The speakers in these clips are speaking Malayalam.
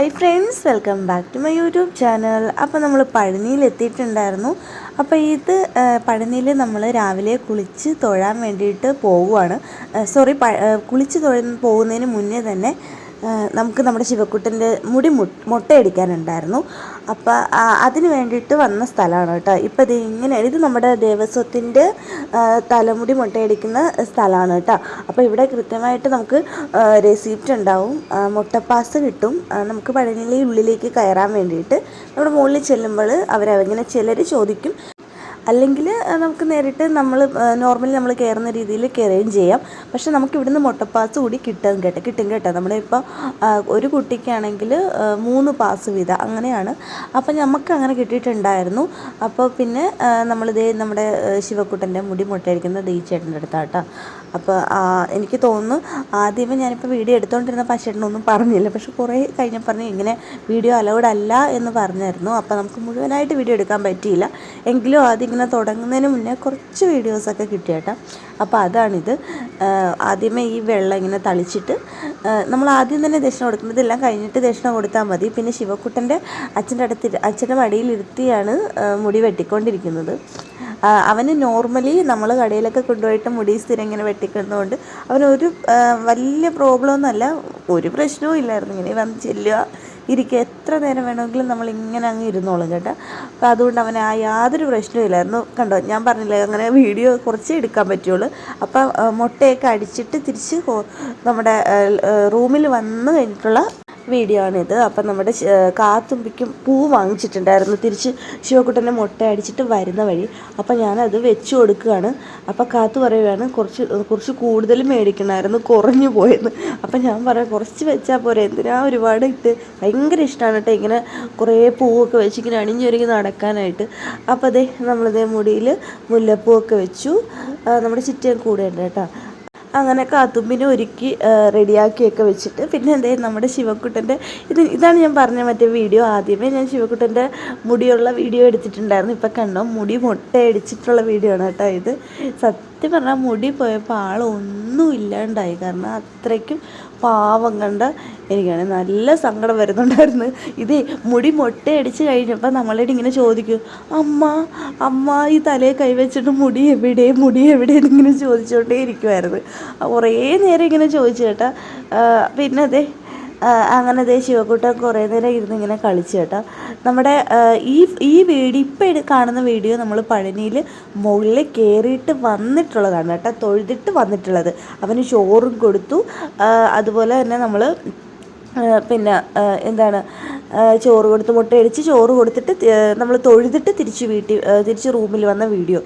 Hi friends welcome back to my YouTube channel അപ്പോൾ നമ്മൾ പഴനിയിൽ എത്തിയിട്ടുണ്ടായിരുന്നു. അപ്പോൾ ഇത് പഴനിയിൽ നമ്മൾ രാവിലെ കുളിച്ച് തൊഴാൻ വേണ്ടിയിട്ട് പോവുകയാണ് സോറി കുളിച്ച് തൊഴ പോകുന്നതിന് മുന്നേ തന്നെ നമുക്ക് നമ്മുടെ ശിവക്കുട്ടന്റെ മുടി മുട്ടയടിക്കാനുണ്ടായിരുന്നു. അപ്പോൾ അതിന് വേണ്ടിയിട്ട് വന്ന സ്ഥലമാണ് കേട്ടോ. ഇപ്പോൾ ഇത് ഇങ്ങനെ ഇത് നമ്മുടെ ദേവസ്വത്തിന്റെ തലമുടി മുട്ടയടിക്കുന്ന സ്ഥലമാണ് കേട്ടോ. അപ്പോൾ ഇവിടെ കൃത്യമായിട്ട് നമുക്ക് റെസിപ്റ്റ് ഉണ്ടാവും. മുട്ടപ്പാസ് കിട്ടും. നമുക്ക് പഴനിയിലെ ഉള്ളിലേക്ക് കയറാൻ വേണ്ടിയിട്ട് നമ്മുടെ മുകളിൽ ചെല്ലുമ്പോൾ അവരങ്ങനെ ചിലർ ചോദിക്കും. അല്ലെങ്കിൽ നമുക്ക് നേരിട്ട് നമ്മൾ നോർമലി നമ്മൾ കയറുന്ന രീതിയിൽ കയറുകയും ചെയ്യാം. പക്ഷേ നമുക്ക് ഇവിടുന്ന് മുട്ടപ്പാസ് കൂടി കിട്ടും കേട്ടോ കിട്ടും കേട്ടോ. നമ്മുടെ ഇപ്പോൾ ഒരു കുട്ടിക്കാണെങ്കിൽ മൂന്ന് പാസ് വീതം അങ്ങനെയാണ്. അപ്പോൾ നമുക്ക് അങ്ങനെ കിട്ടിയിട്ടുണ്ടായിരുന്നു. അപ്പോൾ പിന്നെ നമ്മളിതേ നമ്മുടെ ശിവക്കുട്ടന്റെ മുടി മുട്ടയിരിക്കുന്ന ഈ ചേട്ടന്റെ അടുത്താട്ടോ. അപ്പോൾ എനിക്ക് തോന്നുന്നു ആദ്യമേ ഞാനിപ്പോൾ വീഡിയോ എടുത്തുകൊണ്ടിരുന്ന ചേട്ടനൊന്നും പറഞ്ഞില്ല. പക്ഷെ കുറേ കഴിഞ്ഞപ്പോൾ പറഞ്ഞു ഇങ്ങനെ വീഡിയോ അലൗഡ് അല്ല എന്ന് പറഞ്ഞായിരുന്നു. അപ്പോൾ നമുക്ക് മുഴുവനായിട്ട് വീഡിയോ എടുക്കാൻ പറ്റിയില്ല. എങ്കിലും ഇങ്ങനെ തുടങ്ങുന്നതിന് മുന്നേ കുറച്ച് വീഡിയോസൊക്കെ കിട്ടിയേട്ടാ അപ്പോൾ അതാണിത്. ആ, ആദ്യമേ ഈ വെള്ളം ഇങ്ങനെ തളിച്ചിട്ട് നമ്മൾ ആദ്യം തന്നെ ദക്ഷിണ കൊടുക്കുന്നത് ഇതെല്ലാം കഴിഞ്ഞിട്ട് ദക്ഷിണ കൊടുത്താൽ മതി. പിന്നെ ശിവക്കുട്ടന്റെ അച്ഛന്റെ അടുത്ത് അച്ഛന്റെ മടിയിലിരുത്തിയാണ് മുടി വെട്ടിക്കൊണ്ടിരിക്കുന്നത്. ആ, അവന് നോർമലി നമ്മൾ കടയിലൊക്കെ കൊണ്ടുപോയിട്ട് മുടി സ്ഥിരം ഇങ്ങനെ വെട്ടിക്കുന്നതുകൊണ്ട് അവനൊരു വലിയ പ്രോബ്ലം ഒന്നുമല്ല ഒരു പ്രശ്നവും ഇല്ലായിരുന്നു. ഇങ്ങനെ വന്ന് ചെല്ലുക ഇരിക്കുക എത്ര നേരം വേണമെങ്കിലും നമ്മൾ ഇങ്ങനെ അങ്ങ് ഇരുന്നോളും കേട്ടോ. അപ്പോൾ അതുകൊണ്ട് അവന് ആ യാതൊരു പ്രശ്നവും ഇല്ലായിരുന്നു. കണ്ടോ ഞാൻ പറഞ്ഞില്ലേ അങ്ങനെ വീഡിയോ കുറച്ചേ എടുക്കാൻ പറ്റുള്ളൂ. അപ്പോൾ മുട്ടയൊക്കെ അടിച്ചിട്ട് തിരിച്ച് നമ്മുടെ റൂമിൽ വന്നു കഴിഞ്ഞിട്ടുള്ള വീഡിയോ ആണിത് അപ്പം നമ്മുടെ കാത്തുമ്പിക്കും പൂ വാങ്ങിച്ചിട്ടുണ്ടായിരുന്നു. തിരിച്ച് ശിവക്കുട്ടന്റെ മുട്ട അടിച്ചിട്ട് വരുന്ന വഴി. അപ്പം ഞാനത് വെച്ച് കൊടുക്കുകയാണ്. അപ്പം കാത്തു പറയുകയാണ് കുറച്ച് കുറച്ച് കൂടുതൽ മേടിക്കണമായിരുന്നു കുറഞ്ഞു പോയെന്ന്. അപ്പം ഞാൻ പറയാം കുറച്ച് വെച്ചാൽ പോരെ എന്തിനാ ഒരുപാട് ഇട്ട് ഭയങ്കര ഇഷ്ടമാണ് കേട്ടോ ഇങ്ങനെ കുറേ പൂവൊക്കെ വെച്ച് ഇങ്ങനെ അണിഞ്ഞൊരുങ്ങി നടക്കാനായിട്ട്. അപ്പോൾ അതേ നമ്മളിതേ മുടിയിൽ മുല്ലപ്പൂവൊക്കെ വെച്ചു. നമ്മുടെ ചിറ്റയും കൂടെ ഉണ്ട് കേട്ടോ. അങ്ങനെ കാത്തുമ്പിനെ ഒരുക്കി റെഡിയാക്കിയൊക്കെ വെച്ചിട്ട്. പിന്നെ എന്തേ നമ്മുടെ ശിവക്കുട്ടന്റെ ഇത് ഇതാണ് ഞാൻ പറഞ്ഞ മറ്റേ വീഡിയോ ആദ്യമേ. ഞാൻ ശിവക്കുട്ടന്റെ മുടിയുള്ള വീഡിയോ എടുത്തിട്ടുണ്ടായിരുന്നു. ഇപ്പം കണ്ടോ മുടി മുട്ടയടിച്ചിട്ടുള്ള വീഡിയോ ആണ് കേട്ടോ ഇത്. സത്യം പറഞ്ഞാൽ മുടി പോയപ്പോൾ ആളൊന്നും ഇല്ലാണ്ടായി. കാരണം അത്രയ്ക്കും പാവം കണ്ട എനിക്കാണ് നല്ല സങ്കടം വരുന്നുണ്ടായിരുന്നു. ഇത് മുടി മൊട്ടയടിച്ച് കഴിഞ്ഞപ്പോൾ നമ്മളോട് ഇങ്ങനെ ചോദിക്കും അമ്മ അമ്മ ഈ തലയെ കൈവച്ചിട്ട് മുടി എവിടെ മുടി എവിടെ? ഇങ്ങനെ ചോദിച്ചുകൊണ്ടേ ഇരിക്കുമായിരുന്നു കുറേ നേരം ഇങ്ങനെ ചോദിച്ചു കേട്ടാ. പിന്നെ അതെ അങ്ങനെ ദേ ശിവക്കുട്ടൻ കുറേ നേരം ഇരുന്ന് ഇങ്ങനെ കളിച്ചു കേട്ടോ. നമ്മുടെ ഈ ഈ വീഡിയോ ഇപ്പം കാണുന്ന വീഡിയോ നമ്മൾ പഴനിയിൽ മുകളിൽ കയറിയിട്ട് വന്നിട്ടുള്ളതാണ് കേട്ടോ തൊഴുതിട്ട് വന്നിട്ടുള്ളത്. അവന് ചോറും കൊടുത്തു അതുപോലെ തന്നെ നമ്മൾ പിന്നെ എന്താണ് ചോറ് കൊടുത്ത് മുട്ടയടിച്ച് ചോറ് കൊടുത്തിട്ട് നമ്മൾ തൊഴുതിട്ട് തിരിച്ച് വീട്ടിൽ തിരിച്ച് റൂമിൽ വന്ന വീഡിയോ.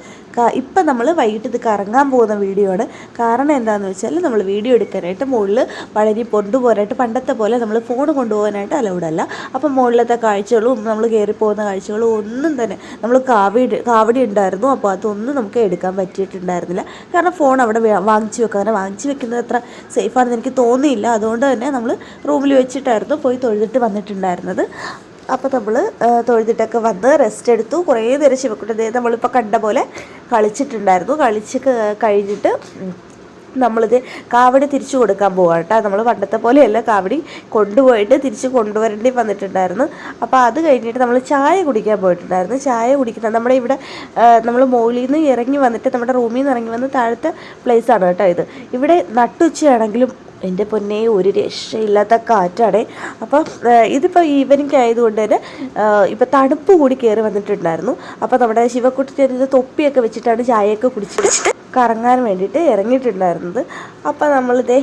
ഇപ്പം നമ്മൾ വൈകിട്ട് ഇത് കറങ്ങാൻ പോകുന്ന വീഡിയോ ആണ് കാരണം എന്താണെന്ന് വെച്ചാൽ നമ്മൾ വീഡിയോ എടുക്കാനായിട്ട് മുകളിൽ പഴനി കൊണ്ടുപോകാനായിട്ട് പണ്ടത്തെ പോലെ നമ്മൾ ഫോൺ കൊണ്ടുപോകാനായിട്ട് അലൗഡ് അല്ല. അപ്പം മുകളിലത്തെ കാഴ്ചകളും നമ്മൾ കയറി പോകുന്ന കാഴ്ചകളും ഒന്നും തന്നെ നമ്മൾ കാവടി കാവടി ഉണ്ടായിരുന്നു. അപ്പോൾ അതൊന്നും നമുക്ക് എടുക്കാൻ പറ്റിയിട്ടുണ്ടായിരുന്നില്ല. കാരണം ഫോൺ അവിടെ വാങ്ങിച്ച് വെക്കുക അങ്ങനെ വാങ്ങിച്ചു വെക്കുന്നത് അത്ര സേഫാണെന്ന് എനിക്ക് തോന്നിയില്ല. അതുകൊണ്ട് തന്നെ നമ്മൾ റൂമിൽ വെച്ചിട്ടായിരുന്നു പോയി തൊഴുതിട്ട് വന്നിട്ടുണ്ടായിരുന്നത്. അപ്പോൾ നമ്മൾ തൊഴുതിട്ടൊക്കെ വന്ന് റെസ്റ്റ് എടുത്തു. കുറേ നേരം ശിവക്കുട്ടൻ നമ്മളിപ്പോൾ കണ്ട പോലെ കളിച്ചിട്ടുണ്ടായിരുന്നു. കളിച്ച് കഴിഞ്ഞിട്ട് നമ്മളിത് കാവടി തിരിച്ചു കൊടുക്കാൻ പോകാം കേട്ടോ. നമ്മൾ പണ്ടത്തെ പോലെയല്ല കാവടി കൊണ്ടുപോയിട്ട് തിരിച്ച് കൊണ്ടുവരേണ്ടി വന്നിട്ടുണ്ടായിരുന്നു. അപ്പോൾ അത് കഴിഞ്ഞിട്ട് നമ്മൾ ചായ കുടിക്കാൻ പോയിട്ടുണ്ടായിരുന്നു. ചായ കുടിക്കുന്ന നമ്മുടെ ഇവിടെ നമ്മൾ മുകളിൽ നിന്ന് ഇറങ്ങി വന്നിട്ട് നമ്മുടെ റൂമിൽ നിന്ന് ഇറങ്ങി വന്ന് താഴത്തെ പ്ലേസ് ആണ് കേട്ടോ ഇത്. ഇവിടെ നട്ടുച്ചയാണെങ്കിലും എന്റെ പൊന്നെ ഒരു രക്ഷയില്ലാത്ത കാറ്റാണ്. അപ്പം ഇതിപ്പോൾ ഈവനിങ് ആയതുകൊണ്ട് തന്നെ ഇപ്പോൾ തണുപ്പ് കൂടി കയറി വന്നിട്ടുണ്ടായിരുന്നു. അപ്പോൾ നമ്മുടെ ശിവക്കുട്ടിന്റെ തൊപ്പിയൊക്കെ വെച്ചിട്ടാണ് ചായയൊക്കെ കുടിച്ചിട്ട് കറങ്ങാൻ വേണ്ടിയിട്ട് ഇറങ്ങിയിട്ടുണ്ടായിരുന്നത്. അപ്പോൾ നമ്മളിതേ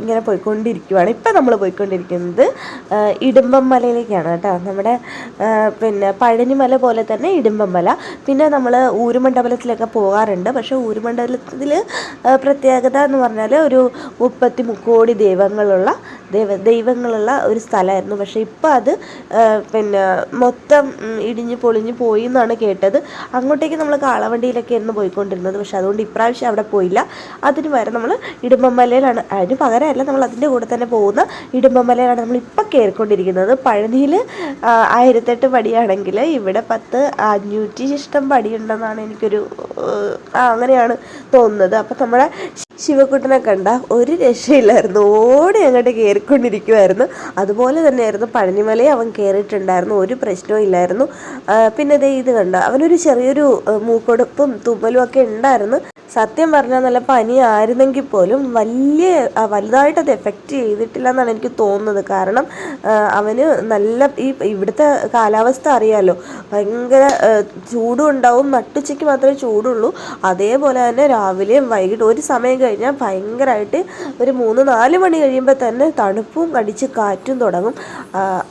ഇങ്ങനെ പോയിക്കൊണ്ടിരിക്കുവാണ്. ഇപ്പം നമ്മൾ പോയിക്കൊണ്ടിരിക്കുന്നത് ഇടുമ്പം മലയിലേക്കാണ് കേട്ടോ. നമ്മുടെ പിന്നെ പഴനിമല പോലെ തന്നെ ഇടുമ്പമല പിന്നെ നമ്മൾ ഊരുമണ്ഡപലത്തിലൊക്കെ പോകാറുണ്ട്. പക്ഷേ ഊരുമണ്ഡലത്തിൽ പ്രത്യേകത എന്ന് പറഞ്ഞാൽ ഒരു മുപ്പത്തി മുക്കോടി ദൈവങ്ങളുള്ള ദൈവ ദൈവങ്ങളുള്ള ഒരു സ്ഥലമായിരുന്നു. പക്ഷേ ഇപ്പോൾ അത് പിന്നെ മൊത്തം ഇടിഞ്ഞ് പൊളിഞ്ഞ് പോയി എന്നാണ് കേട്ടത്. അങ്ങോട്ടേക്ക് നമ്മൾ കാളവണ്ടിയിലൊക്കെ ആയിരുന്നു പോയിക്കൊണ്ടിരുന്നത്. പക്ഷേ അതുകൊണ്ട് ഇപ്രാവശ്യം അവിടെ പോയില്ല. അതിന് പകരം നമ്മൾ ഇടുമ്പമലയിലാണ് അതിന് പകരമല്ല നമ്മൾ അതിന്റെ കൂടെ തന്നെ പോകുന്ന ഇടുമ്പമലയിലാണ് നമ്മൾ ഇപ്പം കയറിക്കൊണ്ടിരിക്കുന്നത് പഴനിയിൽ ആയിരത്തെട്ട് പടിയാണെങ്കിൽ ഇവിടെ പത്ത് അഞ്ഞൂറ്റി ഇഷ്ടം പടിയുണ്ടെന്നാണ് എനിക്കൊരു അങ്ങനെയാണ് തോന്നുന്നത്. അപ്പം നമ്മുടെ ശിവക്കുട്ടനെ കണ്ട ഒരു രക്ഷയില്ലായിരുന്നു. ഓടി അങ്ങോട്ട് കയറിക്കൊണ്ടിരിക്കുമായിരുന്നു അതുപോലെ തന്നെയായിരുന്നു പഴനിമലയെ അവൻ കയറിയിട്ടുണ്ടായിരുന്നു ഒരു പ്രശ്നവും ഇല്ലായിരുന്നു. പിന്നെ ദേ ഇത് കണ്ട? അവനൊരു ചെറിയൊരു മൂക്കൊടുപ്പും തുമ്മലും ഒക്കെ ഉണ്ടായിരുന്നു. സത്യം പറഞ്ഞാൽ നല്ല പനി ആയിരുന്നെങ്കിൽ പോലും വലിയ വലുതായിട്ട് അത് എഫക്റ്റ് ചെയ്തിട്ടില്ല എന്നാണ് എനിക്ക് തോന്നുന്നത്. കാരണം അവന് നല്ല ഈ ഇവിടുത്തെ കാലാവസ്ഥ അറിയാലോ. ഭയങ്കര ചൂടും ഉണ്ടാവും. നട്ടുച്ചയ്ക്ക് മാത്രമേ ചൂടുള്ളൂ. അതേപോലെ തന്നെ രാവിലെയും വൈകിട്ട് ഒരു സമയം കഴിഞ്ഞാൽ ഭയങ്കരമായിട്ട് ഒരു മൂന്ന് നാല് മണി കഴിയുമ്പോൾ തന്നെ തണുപ്പും അടിച്ച് കാറ്റും തുടങ്ങും.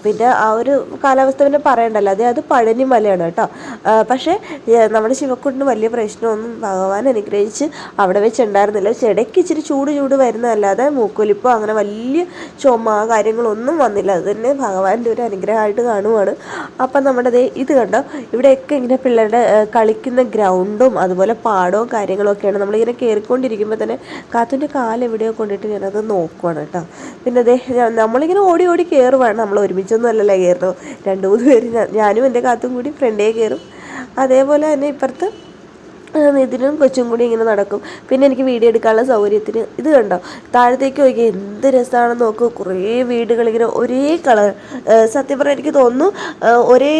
പിന്നെ ആ ഒരു കാലാവസ്ഥ പിന്നെ പറയണ്ടല്ലോ. അതെ അത് പഴനി മലയാണ് കേട്ടോ പക്ഷേ നമ്മുടെ ശിവക്കുട്ടിന് വലിയ പ്രശ്നമൊന്നും ഭഗവാൻ അനുഗ്രഹിച്ച് അവിടെ വെച്ചുണ്ടായിരുന്നില്ല. ചെടയ്ക്ക് ഇച്ചിരി ചൂട് ചൂട് വരുന്നതല്ലാതെ മൂക്കൊലിപ്പോ അങ്ങനെ വലിയ ചുമ കാര്യങ്ങളൊന്നും വന്നില്ല. അത് തന്നെ ഭഗവാന്റെ ഒരു അനുഗ്രഹമായിട്ട് കാണുവാണ്. അപ്പം നമ്മുടെ ഇത് കണ്ടോ? ഇവിടെയൊക്കെ ഇങ്ങനെ പിള്ളേരുടെ കളിക്കുന്ന ഗ്രൗണ്ടും അതുപോലെ പാടവും കാര്യങ്ങളും ഒക്കെയാണ് നമ്മളിങ്ങനെ കയറിക്കൊണ്ടിരിക്കുമ്പോൾ തന്നെ കാത്തുന്റെ കാൽ എവിടെയോ കൊണ്ടിട്ട് ഞാനത് നോക്കുവാണ് കേട്ടോ. പിന്നെ അതേ നമ്മളിങ്ങനെ ഓടി ഓടി കയറുവാണ് നമ്മൾ ഒരുമിച്ചൊന്നും അല്ലല്ലോ കയറുന്നു രണ്ട് മൂന്ന് പേര് ഞാനും എന്റെ കാത്തും കൂടി ഫ്രണ്ടേ കയറും അതേപോലെ തന്നെ ഇപ്പുറത്ത് നിതിനും കൊച്ചും കൂടി ഇങ്ങനെ നടക്കും. പിന്നെ എനിക്ക് വീഡിയോ എടുക്കാനുള്ള സൗകര്യത്തിന് ഇത് കണ്ടോ? താഴത്തേക്ക് നോക്കി എന്ത് രസമാണെന്ന് നോക്കൂ. കുറേ വീടുകൾ ഇങ്ങനെ ഒരേ കളർ സത്യം പറഞ്ഞാൽ എനിക്ക് തോന്നുന്നു ഒരേ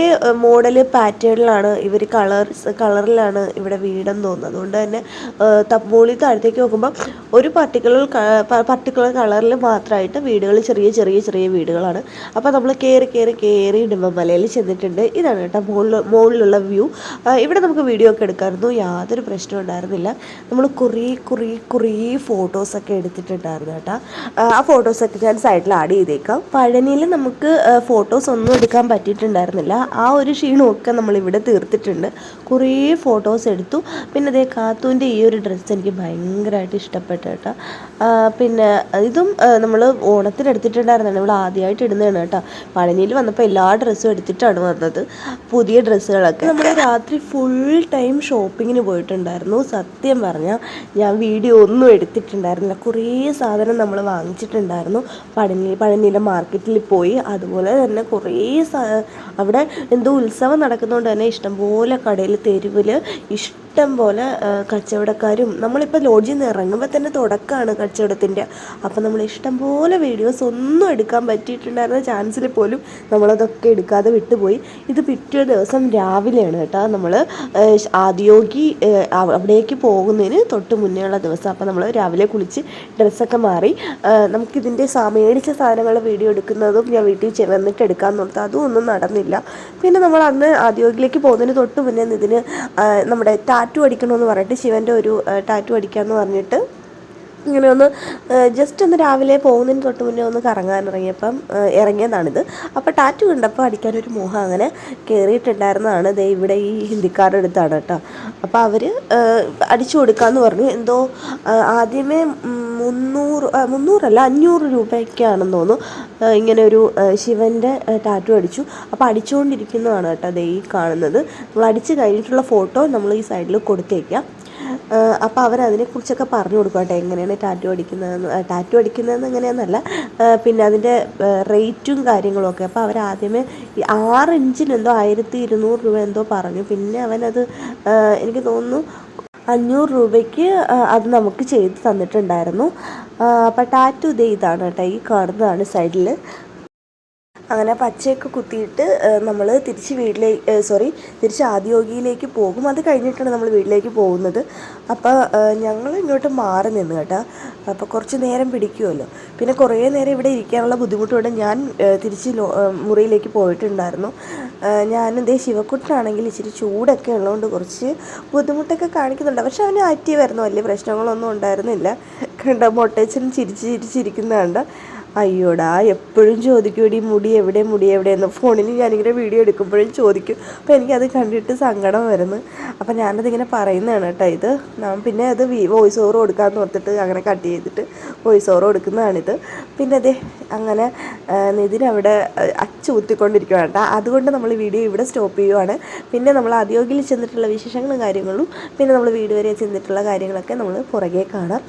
മോഡൽ പാറ്റേണിലാണ് ഇവർ കളർ കളറിലാണ് ഇവിടെ വീടെന്ന് തോന്നുന്നത് അതുകൊണ്ട് തന്നെ തപ്പോളി താഴത്തേക്ക് നോക്കുമ്പോൾ ഒരു പർട്ടിക്കുലർ പർട്ടിക്കുലർ കളറിൽ മാത്രമായിട്ട് വീടുകൾ ചെറിയ ചെറിയ ചെറിയ വീടുകളാണ്. അപ്പോൾ നമ്മൾ കയറി കയറി കയറി ഇടുമ്പമലയിൽ ചെന്നിട്ടുണ്ട്. ഇതാണ് കേട്ടോ മുകളിൽ മുകളിലുള്ള വ്യൂ. ഇവിടെ നമുക്ക് വീഡിയോ ഒക്കെ എടുക്കാമായിരുന്നു. യാതൊരു പ്രശ്നവും ഉണ്ടായിരുന്നില്ല. നമ്മൾ കുറേ കുറേ കുറേ ഫോട്ടോസൊക്കെ എടുത്തിട്ടുണ്ടായിരുന്നു കേട്ടോ. ആ, ഫോട്ടോസൊക്കെ ഞാൻ സൈഡിൽ ആഡ് ചെയ്തേക്കാം. പഴനിയിൽ നമുക്ക് ഫോട്ടോസ് ഒന്നും എടുക്കാൻ പറ്റിയിട്ടുണ്ടായിരുന്നില്ല. ആ ഒരു ക്ഷീണമൊക്കെ നമ്മളിവിടെ തീർത്തിട്ടുണ്ട്. കുറേ ഫോട്ടോസ് എടുത്തു. പിന്നെ അതേ കാത്തൂന്റെ ഈ ഒരു ഡ്രസ്സ് എനിക്ക് ഭയങ്കരമായിട്ട് ഇഷ്ടപ്പെട്ടു കേട്ടോ. പിന്നെ ഇതും നമ്മൾ ഓണത്തിന് എടുത്തിട്ടുണ്ടായിരുന്നു നമ്മൾ ആദ്യമായിട്ട് ഇടുന്നതാണ് കേട്ടോ. പഴനിയിൽ വന്നപ്പോൾ എല്ലാ ഡ്രസ്സും എടുത്തിട്ടാണ് വന്നത്. പുതിയ ഡ്രസ്സുകളൊക്കെ നമ്മൾ രാത്രി ഫുൾ ടൈം ഷോപ്പിങ്ങിന് പോയിട്ടുണ്ടായിരുന്നു. സത്യം പറഞ്ഞാൽ ഞാൻ വീഡിയോ ഒന്നും എടുത്തിട്ടുണ്ടായിരുന്നില്ല. കുറേ സാധനം നമ്മൾ വാങ്ങിച്ചിട്ടുണ്ടായിരുന്നു. പഴനി പഴനിയിലെ മാർക്കറ്റിൽ പോയി. അതുപോലെ തന്നെ കുറേ അവിടെ എന്തോ ഉത്സവം നടക്കുന്നതുകൊണ്ട് തന്നെ ഇഷ്ടംപോലെ കടയിൽ തെരുവിൽ ഇഷ്ടം പോലെ കച്ചവടക്കാരും നമ്മളിപ്പോൾ ലോഡ്ജിൽ നിന്ന് ഇറങ്ങുമ്പോൾ തന്നെ തുടക്കമാണ് കച്ചവടത്തിന്റെ അപ്പോൾ നമ്മൾ ഇഷ്ടം പോലെ വീഡിയോസ് ഒന്നും എടുക്കാൻ പറ്റിയിട്ടുണ്ടായിരുന്ന ചാൻസിൽ പോലും നമ്മളതൊക്കെ എടുക്കാതെ വിട്ടുപോയി. ഇത് പിറ്റേ ദിവസം രാവിലെയാണ് കേട്ടോ നമ്മൾ ആദ്യോഗി അവിടേക്ക് പോകുന്നതിന് തൊട്ട് മുന്നേ ഉള്ള ദിവസം. അപ്പോൾ നമ്മൾ രാവിലെ കുളിച്ച് ഡ്രസ്സൊക്കെ മാറി നമുക്കിതിന്റെ മേടിച്ച സാധനങ്ങളുടെ വീഡിയോ എടുക്കുന്നതും ഞാൻ വീട്ടിൽ ചെന്നിട്ട് എടുക്കാൻ ഓർത്ത് അതും ഒന്നും നടന്നില്ല. പിന്നെ നമ്മൾ അന്ന് ആദ്യോഗിലേക്ക് പോകുന്നതിന് തൊട്ട് മുന്നേ ഇതിന് നമ്മുടെ ടാറ്റു അടിക്കണമെന്ന് പറഞ്ഞിട്ട് ശിവന്റെ ഒരു ടാറ്റു അടിക്കാമെന്ന് പറഞ്ഞിട്ട് ഇങ്ങനെ ഒന്ന് ജസ്റ്റ് ഒന്ന് രാവിലെ പോകുന്നതിന് തൊട്ട് മുന്നേ ഒന്ന് കറങ്ങാൻ ഇറങ്ങിയപ്പം ഇറങ്ങിയതാണിത്. അപ്പോൾ ടാറ്റു കണ്ടപ്പോൾ അടിക്കാനൊരു മോഹം അങ്ങനെ കയറിയിട്ടുണ്ടായിരുന്നതാണ് ദേ ഇവിടെ ഈ ഹിന്ദിക്കാരുടെ അടുത്താണ് കേട്ടോ. അപ്പോൾ അവർ അടിച്ചു കൊടുക്കാമെന്ന് പറഞ്ഞു. എന്തോ ആദ്യമേ മുന്നൂറ് മുന്നൂറല്ല അഞ്ഞൂറ് രൂപയൊക്കെയാണെന്ന് തോന്നുന്നു. ഇങ്ങനെ ഒരു ശിവന്റെ ടാറ്റു അടിച്ചു. അപ്പോൾ അടിച്ചുകൊണ്ടിരിക്കുന്നതാണ് കേട്ടോ ദേ ഈ കാണുന്നത്. നമ്മൾ അടിച്ച് കഴിഞ്ഞിട്ടുള്ള ഫോട്ടോ നമ്മൾ ഈ സൈഡിൽ കൊടുത്തേക്കാം. അപ്പോൾ അവർ അതിനെക്കുറിച്ചൊക്കെ പറഞ്ഞു കൊടുക്കും കേട്ടോ. എങ്ങനെയാണ് ടാറ്റു അടിക്കുന്നതെന്ന് ടാറ്റു അടിക്കുന്നതെന്ന് എങ്ങനെയാണെന്നല്ല പിന്നെ അതിന്റെ റേറ്റും കാര്യങ്ങളൊക്കെ. അപ്പോൾ ഈ ആറ് ഇഞ്ചിനെന്തോ ആയിരത്തി ഇരുന്നൂറ് രൂപ എന്തോ പറഞ്ഞു. പിന്നെ അവനത് എനിക്ക് തോന്നുന്നു അഞ്ഞൂറ് രൂപയ്ക്ക് അത് നമുക്ക് ചെയ്ത് തന്നിട്ടുണ്ടായിരുന്നു. അപ്പോൾ ടാറ്റു ഇതേ ഇതാണ് കേട്ടോ. ഈ കാണുന്നതാണ് സൈഡിൽ അങ്ങനെ പച്ചയൊക്കെ കുത്തിയിട്ട് നമ്മൾ തിരിച്ച് വീട്ടിലേക്ക് സോറി തിരിച്ച് ആദ്യോഗിയിലേക്ക് പോകും. അത് കഴിഞ്ഞിട്ടാണ് നമ്മൾ വീട്ടിലേക്ക് പോകുന്നത്. അപ്പോൾ ഞങ്ങൾ ഇങ്ങോട്ട് മാറി നിന്ന് കേട്ടോ. അപ്പോൾ കുറച്ച് നേരം പിടിക്കുമല്ലോ പിന്നെ കുറേ നേരം ഇവിടെ ഇരിക്കാനുള്ള ബുദ്ധിമുട്ടുകൊണ്ട് ഞാൻ തിരിച്ച് മുറിയിലേക്ക് പോയിട്ടുണ്ടായിരുന്നു. ഞാൻ എന്തേ ശിവക്കുട്ടനാണെങ്കിൽ ഇച്ചിരി ചൂടൊക്കെ ഉള്ളതുകൊണ്ട് കുറച്ച് ബുദ്ധിമുട്ടൊക്കെ കാണിക്കുന്നുണ്ട്. പക്ഷെ അവന് ആക്റ്റീവായിരുന്നു വലിയ പ്രശ്നങ്ങളൊന്നും ഉണ്ടായിരുന്നില്ല. കണ്ട മൊട്ടേച്ചൻ ചിരിച്ച് ചിരിച്ചിരിക്കുന്ന കണ്ട അയ്യോടാ എപ്പോഴും ചോദിക്കും ഈ മുടി എവിടെ മുടി എവിടെയെന്ന് ഫോണിൽ ഞാനിങ്ങനെ വീഡിയോ എടുക്കുമ്പോഴും ചോദിക്കും. അപ്പോൾ എനിക്കത് കണ്ടിട്ട് സങ്കടം വരുന്നു. അപ്പോൾ ഞാനതിങ്ങനെ പറയുന്നതാണ് കേട്ടോ ഇത്. ഞാൻ പിന്നെ അത് വോയിസ് ഓവർ കൊടുക്കാമെന്ന് ഓർത്തിട്ട് അങ്ങനെ കട്ട് ചെയ്തിട്ട് വോയിസ് ഓവർ കൊടുക്കുന്നതാണിത്. പിന്നെ അതെ അങ്ങനെ നിതിനവിടെ നിതിൻ അവിടെ ആ, അച്ചു കുത്തിക്കൊണ്ടിരിക്കുകയാണ് കേട്ടോ. അതുകൊണ്ട് നമ്മൾ വീഡിയോ ഇവിടെ സ്റ്റോപ്പ് ചെയ്യുവാണ്. പിന്നെ നമ്മൾ ആദ്യോഗിൽ ചെന്നിട്ടുള്ള വിശേഷങ്ങളും കാര്യങ്ങളും പിന്നെ നമ്മൾ വീട് വരെ ചെന്നിട്ടുള്ള കാര്യങ്ങളൊക്കെ നമ്മൾ പുറകെ കാണാം.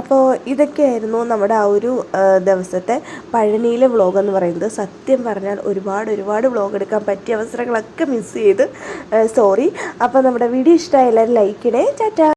അപ്പോൾ ഇതൊക്കെയായിരുന്നു നമ്മുടെ ആ ഒരു ആ, ദിവസത്തെ പഴനിയിലെ വ്ളോഗ് എന്ന് പറയുന്നത് സത്യം പറഞ്ഞാൽ ഒരുപാട് ഒരുപാട് വ്ളോഗ് എടുക്കാൻ പറ്റിയ അവസരങ്ങളൊക്കെ മിസ് ചെയ്ത് സോറി അപ്പോൾ നമ്മുടെ വീഡിയോ ഇഷ്ടമായ എല്ലാവരും ലൈക്കിടേ ടാറ്റാ.